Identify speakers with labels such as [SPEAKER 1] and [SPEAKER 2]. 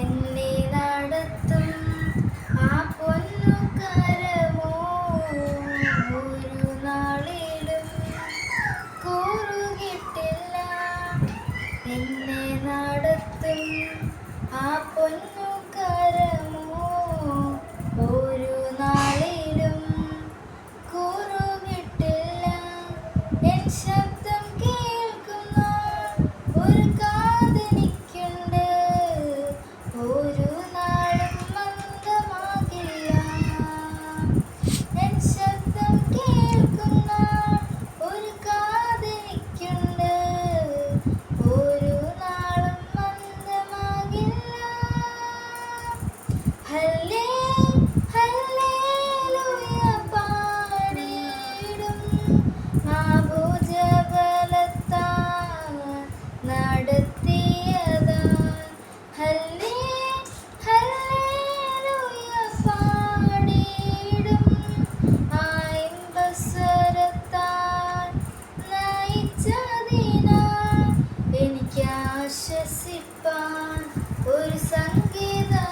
[SPEAKER 1] എന്നെ നയിച്ചതിനാൽ എനിക്ക് ഒരു സംഗീതമുണ്ട്